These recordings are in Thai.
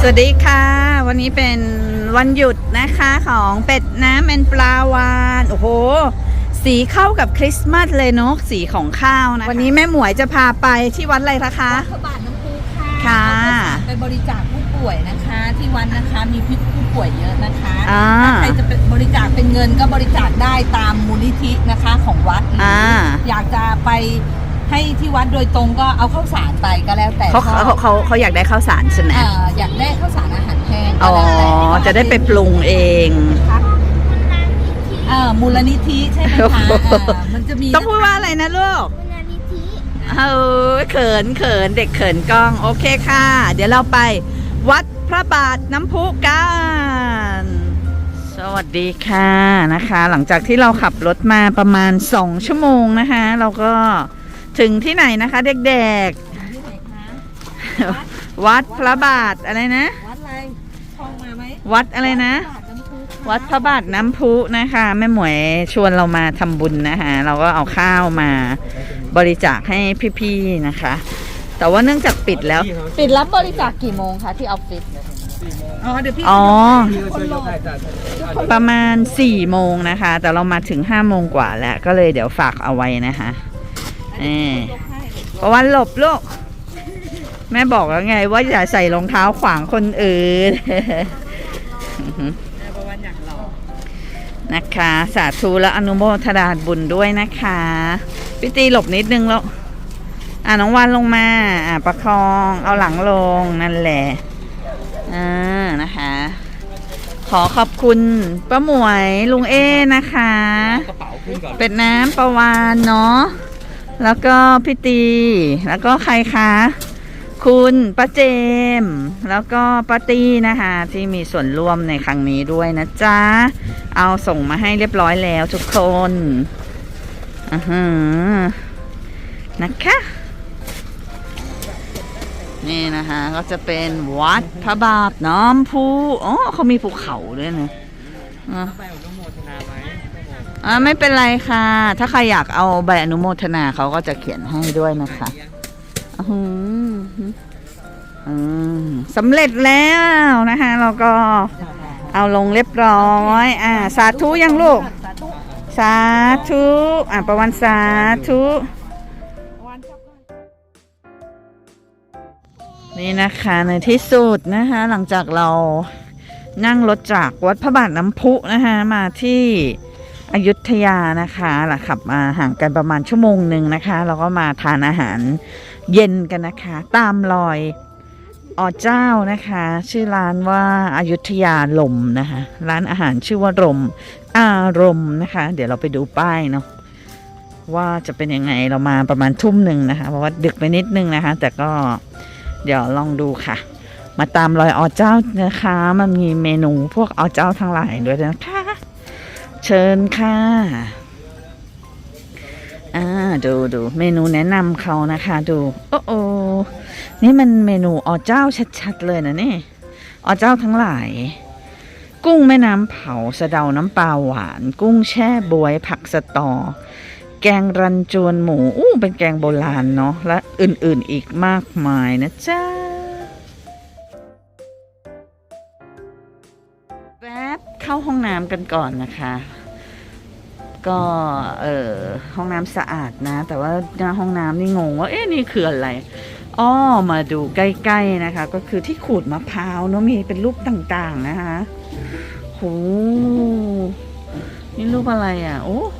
สวัสดีค่ะ วันนี้เป็นวันหยุดนะคะของเป็ดน้ำแอนปลาวาน โอ้โห สีเข้ากับคริสต์มาสเลยเนาะสีของข้าวนะ วันนี้แม่หมวยจะพาไปที่วัดอะไรคะ พระบาทน้ำพุค่ะค่ะไปบริจาคผู้ป่วยนะคะที่วัดนะคะมีผู้ป่วยเยอะนะคะอ่าถ้าใครจะเป็นบริจาคเป็นเงินก็บริจาคได้ตามมูลนิธินะคะของวัดหรืออ่า วัดโดยตรงก็เอาข้าวสารไปก็แล้วแต่เขาชอบเขาเขาเขาอยากได้ข้าวสารใช่ไหมเอ่ออยากได้ข้าวสารอาหารแห้งอ๋ก็อแล้วแต่จะได้ไปปรุงเองครับเอ่อมูลนิธิใช่ไหมคะเอ่อมันจะมีต้องพูดว่าอะไรนะลูกมูลนิธิเออเขินเขินเด็กเขินกล้อง โอเคค่ะ เดี๋ยวเราไป วัดพระบาทน้ำพุกัน สวัสดีค่ะนะคะ หลังจากที่เราขับรถมาประมาณ 2 ชั่วโมงนะคะ เราก็ ถึงที่ไหนนะคะ เด็กที่ไหนคะๆ วัดพระบาทอะไรนะ วัดอะไรท่องมาไหมวัดอะไรนะ วัดพระบาทน้ำพุค่ะวัดพระบาทน้ำพุนะคะแม่หมวยชวนเรามาทำบุญนะคะ เราก็เอาข้าวมาบริจาคให้พี่ๆนะคะ แต่ว่าเนื่องจากปิดแล้ว ปิดรับบริจาคกี่โมงคะที่ออฟฟิศอ๋อเดี๋ยวพี่อ๋อ คนโหลดประมาณ4ี่โมงนะคะ แต่เรามาถึง5้าโมงกว่าแล้ว ก็เลยเดี๋ยวฝากเอาไว้นะคะ นี่ประวันหลบลูก แม่บอกแล้วไง ว่าอย่าใส่รองเท้าขวางคนอื่นประวันอยากหล่อนะคะ สาธุและอนุโมทนาบุญด้วยนะคะพี่ตีหลบนิดนึงแล้วอ่าน้องวันลงมา อ่าประคอง เอาหลังลงนั่นแหละอ่านะคะ ขอขอบคุณป้าหมวยลุงเอนะคะ เป็ดน้ำประวานเนาะ แล้วก็พี่ตี แล้วก็ใครคะ คุณป้าเจม แล้วก็ป้าตี้นะคะ ที่มีส่วนร่วมในครั้งนี้ด้วยนะจ๊ะ เอาส่งมาให้เรียบร้อยแล้วทุกคนอือหือนะคะ นี่นะคะก็จะเป็นวัดพระบาทน้ำพุอ๋อเขามีภูเขาด้วยนะ อ่าไม่เป็นไรค่ะ ถ้าใครอยากเอาใบอนุโมทนาเขาก็จะเขียนให้ด้วยนะคะอื้อหืออืมสำเร็จแล้วนะคะ เราก็เอาลงเรียบร้อย อ่า สาธุยังลูก สาธุ อ่าประวันสาธุนี่นะคะในที่สุดนะคะ หลังจากเรานั่งรถจากวัดพระบาทน้ำพุนะคะมาที่ อยุธยานะคะหลังขับมาห่างกันประมาณชั่วโมงหนึ่งนะคะเราก็มาทานอาหารเย็นกันนะคะ ตามรอยอ๋อเจ้านะคะ ชื่อร้านว่าอายุธยาลมนะคะ ร้านอาหารชื่อว่ารมอารมณ์นะคะ เดี๋ยวเราไปดูป้ายเนาะว่าจะเป็นยังไงเรามาประมาณทุ่มหนึ่งนะคะ เพราะว่าดึกไปนิดนึงนะคะ แต่ก็เดี๋ยวลองดูค่ะ มาตามรอยอ๋อเจ้านะคะ มันมีเมนูพวกอ๋อเจ้าทั้งหลายด้วยนะคะ เชิญค่ะอ่าดูดูเมนูแนะนำเขานะคะ ดูโอ้โอนี่มันเมนูอเจ้าชัดๆเลยนะนี่ออเจ้าทั้งหลาย กุ้งแม่น้ำเผาสะเดาน้ำปลาหวาน กุ้งแช่บวยผักสตอ แกงรันจวนหมูอู้เป็นแกงโบราณเนาะและอื่นๆอีกมากมายนะจ๊ะ เข้าห้องน้ำกันก่อนนะคะ ก็เออห้องน้ำสะอาดนะ แต่ว่าหน้าห้องน้ำนี่งงว่าเอ๊ะนี่คืออะไรอ้อมาดูใกล้ๆนะคะ ก็คือที่ขูดมะพร้าวเนาะมีเป็นรูปต่างๆนะคะโหนี่รูปอะไรอะ โอ้โห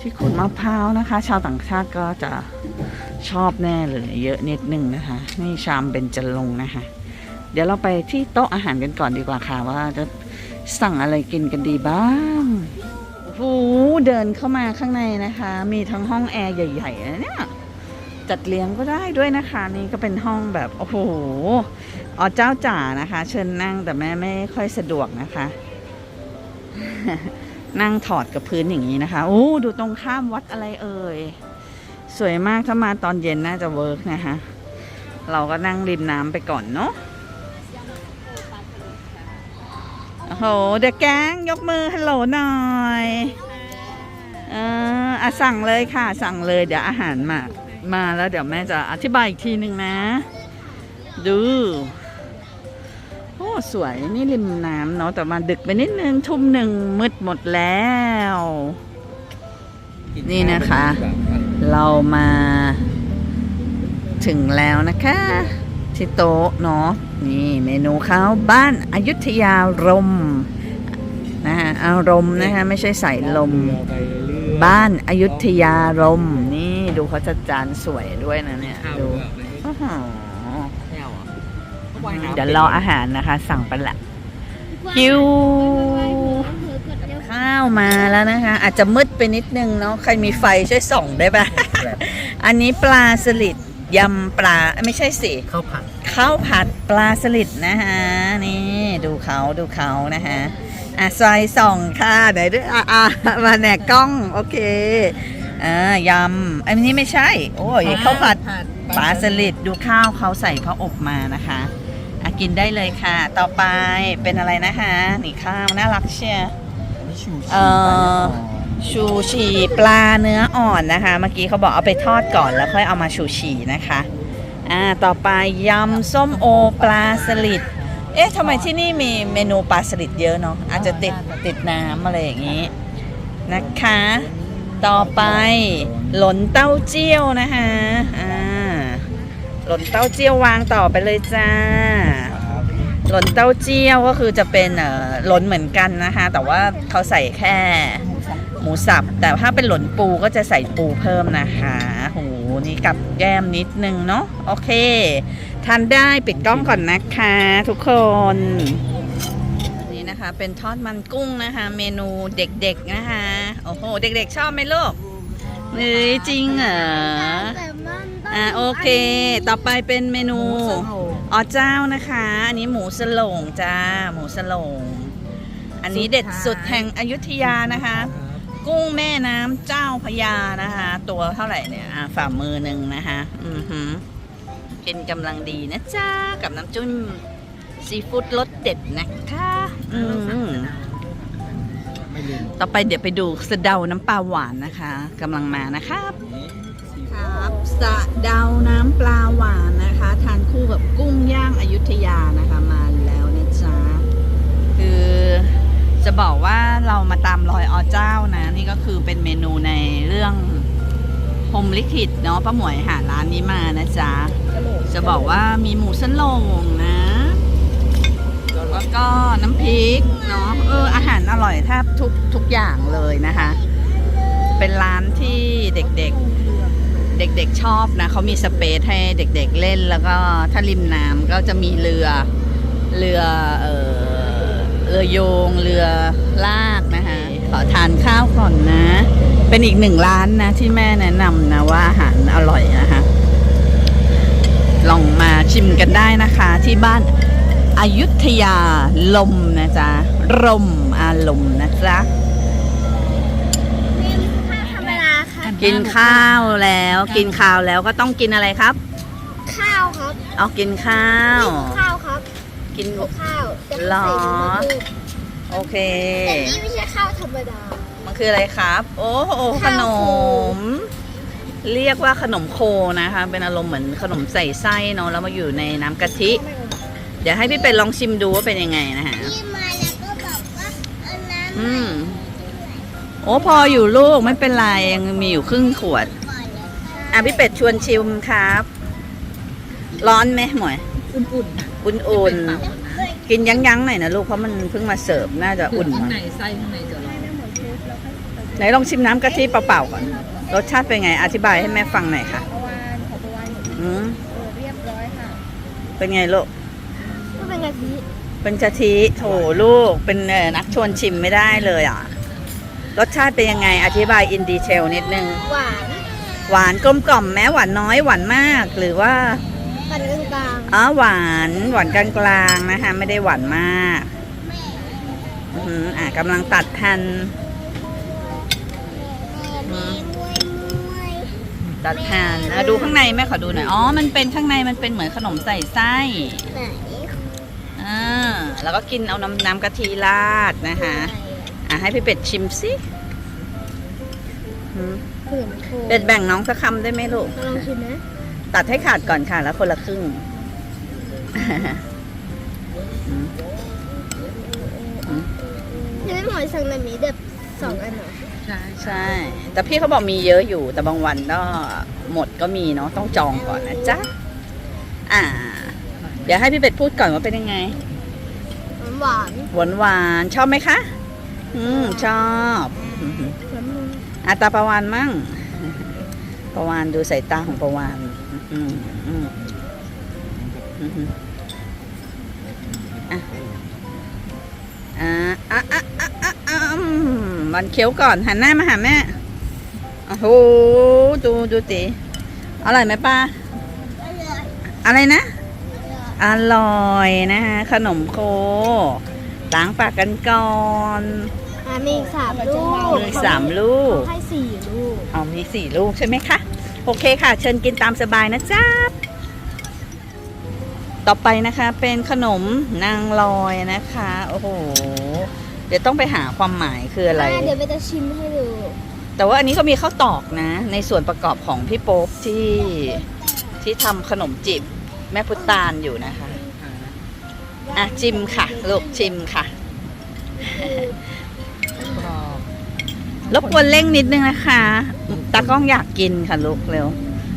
ที่ขูดมะพร้าวนะคะ ชาวต่างชาติก็จะชอบแน่เลย เยอะนิดนึงนะคะ นี่ชามเบญจรงค์นะคะ เดี๋ยวเราไปที่โต๊ะอาหารกันก่อนดีกว่าค่ะว่าจะสั่งอะไรกินกันดีบ้างโอ้โหเดินเข้ามาข้างในนะคะ มีทั้งห้องแอร์ใหญ่ๆนะเนี่ยจัดเลี้ยงก็ได้ด้วยนะคะ นี่ก็เป็นห้องแบบโอ้โหอ๋อเจ้าจ๋านะคะ เชิญนั่งแต่แม่ไม่ค่อยสะดวกนะคะ นั่งถอดกับพื้นอย่างนี้นะคะโอ้ดูตรงข้ามวัดอะไรเอ่ยสวยมากถ้ามาตอนเย็นน่าจะเวิร์กนะคะเราก็นั่งริมน้ำไปก่อนเนาะ โอ้โหเด็กแก๊งยกมือฮัลโหลหน่อยเอออะสั่งเลยค่ะ สั่งเลยเดี๋ยวอาหารมา มาแล้วเดี๋ยวแม่จะอธิบายอีกทีหนึ่งนะ ดูสวยนี่ริมน้ำเนาะแต่มาดึกไปนิดนึงทุ่มหนึ่งมืดหมดแล้ว นี่นะคะ เรามาถึงแล้วนะคะ ที่โต๊ะเนาะนี่เมนูข้าวบ้านอายุทยารมณ์นะคะอารมณ์นะคะไม่ใช่ใส่ลม บ้านอายุทยารมณ์นี่ดูเขาจัดจานสวยด้วยนะเนี่ยดูอื้อหือเดี๋ยวรออาหารนะคะ สั่งไปละคิวข้าวมาแล้วนะคะ อาจจะมืดไปนิดนึงเนาะใครมีไฟช่วยส่องได้ปะอันนี้ปลาสลิด ยำปลาไม่ใช่สิข้าวผัดข้าวผัดปลาสลิดนะคะนี่ดูเขาดูเขานะคะอะซอยส่องค่ะไหนด้วยอะอะมาแหนกกล้องโอเคอ่ายำอันนี้ไม่ใช่ โอ้ยข้าวผัดปลาสลิดดูข้าวเขาใส่พระอบมานะคะอะกินได้เลยค่ะ ต่อไปเป็นอะไรนะคะนี่ข้าวน่ารักเชียร์อันนี้ชูเอ่อ ชูชีปลาเนื้ออ่อนนะคะ เมื่อกี้เขาบอกเอาไปทอดก่อนแล้วค่อยเอามาชูชีนะคะอ่าต่อไปยำส้มโอปลาสลิดเอ๊ะทำไมที่นี่มีเมนูปลาสลิดเยอะเนาะอาจจะติดติดน้ำอะไรอย่างนี้นะคะ ต่อไปหลนเต้าเจี้ยวนะคะอ่าหลนเต้าเจี้ยววางต่อไปเลยจ้าหลนเต้าเจี้ยวก็คือจะเป็นเอ่อหลนเหมือนกันนะคะ แต่ว่าเขาใส่แค่ หมูสับ แต่ถ้าเป็นหลนปูก็จะใส่ปูเพิ่มนะคะโหนี่กับแก้มนิดนึงเนาะโอเคทานได้ปิดกล้องก่อนนะคะทุกคนนี่นะคะ เป็นทอดมันกุ้งนะคะ เมนูเด็กๆนะคะโอ้โหเด็กๆชอบไหมลูกเฮ้ยจริงเหรออ่าโอเค ต่อไปเป็นเมนูอ๋อเจ้านะคะ อันนี้หมูสโลงจ้าหมูสโลงอันนี้เด็ดสุดแห่งอยุธยานะคะ กุ้งแม่น้ำเจ้าพระยานะคะ ตัวเท่าไหร่เนี่ยอะฝ่ามือหนึ่งนะคะอือหือกินกำลังดีนะจ้ากับน้ำจุ้มซีฟู้ดรสเด็ดนะคะอืมไม่ลืมต่อไปเดี๋ยวไปดูสะเดาน้ำปลาหวานนะคะกำลังมานะครับครับสะเดาน้ำปลาหวานนะคะ ทานคู่กับกุ้งย่างอยุธยานะคะมาแล้วนะจ๊ะ คือจะ บอกว่าเรามาตามรอยอเจ้านะ นี่ก็คือเป็นเมนูในเรื่องพรมลิขิตเนาะป้าหมวยหาร้านนี้มานะจ๊ะ จะบอกว่ามีหมูสโลงนะ แล้วก็น้ำพริกเนาะเอออาหารอร่อยแทบทุกทุกอย่างเลยนะคะ เป็นร้านที่เด็กๆ เด็กๆชอบนะเขามีสเปซให้เด็กๆเล่นแล้วก็ถ้าริมน้ำก็จะมีเรือเรือเออ เรือโยง เรือลากนะคะ ขอทานข้าวก่อนนะ เป็นอีกหนึ่งร้านนะที่แม่แนะนำนะว่าอาหารอร่อยนะคะลองมาชิมกันได้นะคะที่บ้านอายุทยาลมนะจ๊ะรมอารมณ์นะจ๊ะธรรมดาครับกินข้าวแล้ว กินข้าวแล้วก็ต้องกินอะไรครับ ข้าวครับ เอากินข้าวข้าวครับ กินข้าวแต่หรอใส่มะกรูดโอเค แต่นี่ไม่ใช่ข้าวธรรมดา มันคืออะไรครับ โอ้โหขข้าวนโคมเรียกว่าขนมโคนะคะ เป็นอารมณ์เหมือนขนมใส่ไส้เนาะแล้วมาอยู่ในน้ำกะทิ เดี๋ยวให้พี่เป็นลองชิมดูว่าเป็นยังไงนะคะ ที่มาแล้วก็บอกว่าเอาน้ำอืม โอ้พออยู่ลูกไม่เป็นไรยังมีอยู่ครึ่งขวด ก่อนเลยค่ะอะพี่เป็ดชวนชิมครับ ร้อนไหมหมวย อุ่น อุ่นๆ กินยั้งๆหน่อยนะลูก เพราะมันเพิ่งมาเสิร์ฟน่าจะๆอุ่นข้างมาในไส้ข้างในจะร้อนไหนลองชิมน้ำกะทิเปล่าๆก่อน รสชาติเป็นไง อธิบายให้แม่ฟังหน่อยค่ะประวานขอประวานอืมเรียบร้อยค่ะ เป็นไงลูกก็เป็นกะทิ เป็นกะทิ โถลูก เป็นเอ่อนักชวนชิมไม่ได้เลยอะ รสชาติเป็นยังไง อธิบายอินดีเทลนิดนึง หวาน หวานกลมกล่อมแม้หวานน้อยหวานมากหรือว่า ปานกลางอ๋อหวานหวานกลางๆนะคะ ไม่ได้หวานมากอือหืออะกำลังตัดแผ่นๆมีมวยมวยตัดแผ่นอะดูข้างในแม่ขอดูหน่อย อ๋อ มันเป็นข้างในมันเป็นเหมือนขนมใส่ไส้ไหนอ่าแล้วก็กินเอาน้ำน้ำกะทิราดนะคะ อะให้พี่เป็ดชิมสิอืมผืนโคเป็ดแบ่งน้องสักคำได้ไหมลูก ลองชิมนะ ตัดให้ขาดก่อนค่ะ แล้วคนละครึ่งอืมนี่ไม่หมอยสั่งแบบนี้เด็บสองอันเหรอใช่ใช่ แต่พี่เขาบอกมีเยอะอยู่ แต่บางวันก็หมดก็มีเนาะต้องจองก่อนนะจ๊ะ อ่า เดี๋ยวให้พี่เป็ดพูดก่อนว่าเป็นยังไง หวานหวานหวานชอบไหมคะ อืมชอบอืมหวานอาตาประวานมั่งประวานดูสายตาของประวาน อืมอืมอืมอืมอะอ่าอะอะอะอะอะอืมมันเคี้ยวก่อนหันหน้ามาหาแม่โอ้โหดูดูตีอร่อยไหมป้าอะไรนะอร่อยนะคะขนมโคล้างปากกันก่อนมีสามลูกมีสามลูก ให้สี่ลูก เอามีสี่ลูกใช่ไหมคะ โอเคค่ะ เชิญกินตามสบายนะจ๊ะต่อไปนะคะเป็นขนมนางลอยนะคะ โอ้โห เดี๋ยวต้องไปหาความหมายคืออะไรอะเดี๋ยวไปจะชิมให้ดู แต่ว่าอันนี้ก็มีข้าวตอกนะ ในส่วนประกอบของพี่โป๊ปที่ที่ทำขนมจีบแม่พุตานอยู่นะคะอะชิมค่ะ ลูกชิมค่ะก รอบรบกวนเร่งนิดนึงนะคะตากล้องอยากกินค่ะลูกเร็ว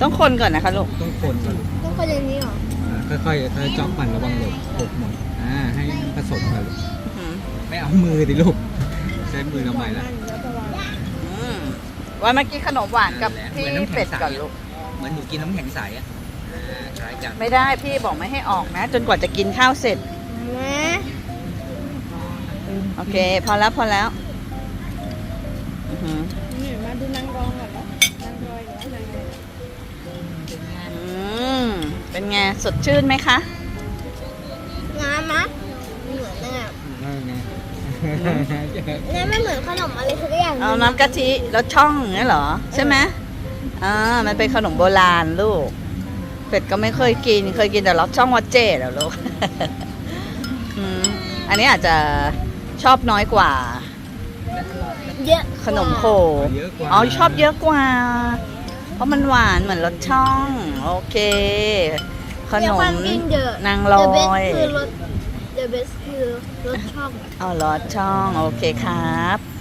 ต้องคนก่อนนะคะลูกต้องคนก่อนต้องคนอย่างนี้เหรออ่าค่อยๆถ้าจ๊อกปั่นระวังหลบหกหมดอ่าให้ผสมกันลูกอืมไม่เอามือดิลูกใช้มือทำไมล่ะอืมว่าเมื่อกี้ขนมหวานกับพี่เป็ดก่อนลูกเหมือนหนูกินน้ำแข็งใสอะอ่าคล้ายกันไม่ได้พี่บอกไม่ให้ออกนะ จนกว่าจะกินข้าวเสร็จ นะ โอเค พอแล้วพอแล้ว อื้อหือมาดูนางรองก่อนเนาะนางรอยหรือว่านางรอยอืมเป็นไงสดชื่นไหมคะน้ำมะเหมือนน่ะนั่นไงน้ำไม่เหมือนขนมอะไรสักอย่างหเอางน้ำกะทิแล้วช่องอย่างนี้เหรอ ใช่ไหมอ่ามันเป็นขนมโบราณลูกเป็ดก็ไม่เคยกิน เคยกินแต่ลอดช่องวัดเจดแล้วลูกอืมอันนี้อาจจะชอบน้อยกว่า เยอะขนมโคเยอะกว่าอ๋อชอบเยอะกว่า เพราะมันหวานเหมือนรสช่อง โอเค ขนเดี๋ยวมความกินเยอะนางลอย The best คือรส The best คือรสช่องเอารสช่อง โอเคครับ